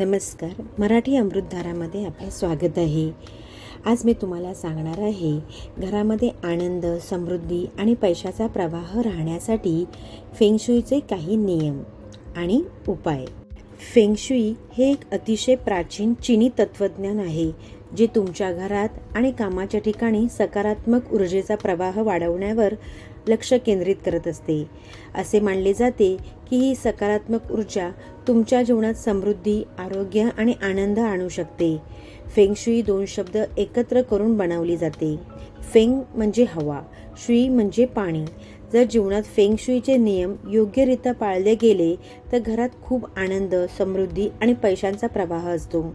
नमस्कार. मराठी अमृतधारामध्ये आपले स्वागत आहे. आज मी तुम्हाला सांगणार आहे घरामध्ये आनंद समृद्धी आणि पैशाचा प्रवाह राहण्यासाठी फेंगशुईचे काही नियम आणि उपाय. फेंगशुई हे एक अतिशय प्राचीन चिनी तत्त्वज्ञान आहे. जे तुमच्या घरात आणि कामाच्या ठिकाणी सकारात्मक ऊर्जेचा प्रवाह वाढवण्यावर लक्ष केंद्रित करत असते. असे मानले जाते की ही सकारात्मक ऊर्जा तुमच्या जीवनात समृद्धी आरोग्य आणि आनंद आणू शकते. फेंगशुई दोन शब्द एकत्र करून बनवली जाते. फेंग म्हणजे हवा शुई म्हणजे पाणी. जर जीवनात फेंगशुईचे नियम योग्यरित्या पाळले गेले तर घरात खूप आनंद समृद्धी आणि पैशांचा प्रवाह असतो.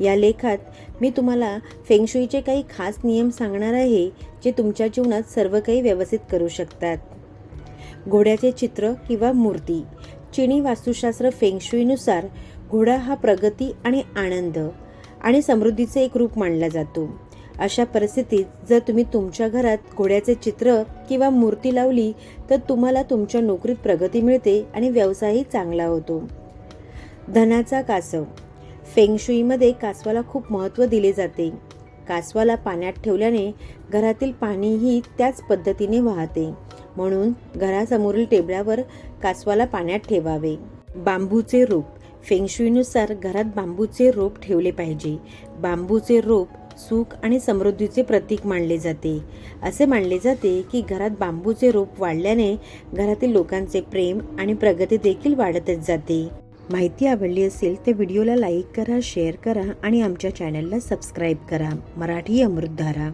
या लेखात मी तुम्हाला फेंगशुईचे काही खास नियम सांगणार आहे जे तुमच्या जीवनात सर्व काही व्यवस्थित करू शकतात. घोड्याचे चित्र किंवा मूर्ती. चिनी वास्तुशास्त्र फेंगशुईनुसार घोडा हा प्रगती आणि आनंद आणि समृद्धीचे एक रूप मानला जातो. अशा परिस्थितीत जर तुम्ही तुमच्या घरात घोड्याचे चित्र किंवा मूर्ती लावली तर तुम्हाला तुमच्या नोकरीत प्रगती मिळते आणि व्यवसायही चांगला होतो. धनाचा कासव. फेंगशुईमध्ये कासवाला खूप महत्त्व दिले जाते. कासवाला पाण्यात ठेवल्याने घरातील पाणीही त्याच पद्धतीने वाहते. म्हणून घरासमोरील टेबलावर कासवाला पाण्यात ठेवावे. बांबूचे रोप. फेंगशुईनुसार घरात बांबूचे रोप ठेवले पाहिजे. बांबूचे रोप सुख आणि समृद्धीचे प्रतीक मानले जाते. असे मानले जाते की घरात बांबूचे रोप वाढल्याने घरातील लोकांचे प्रेम आणि प्रगती देखील वाढतच जाते. माहिती आवडली असेल तर व्हिडिओला लाईक करा शेअर करा आणि आमच्या चॅनलला सबस्क्राईब करा. मराठी अमृतधारा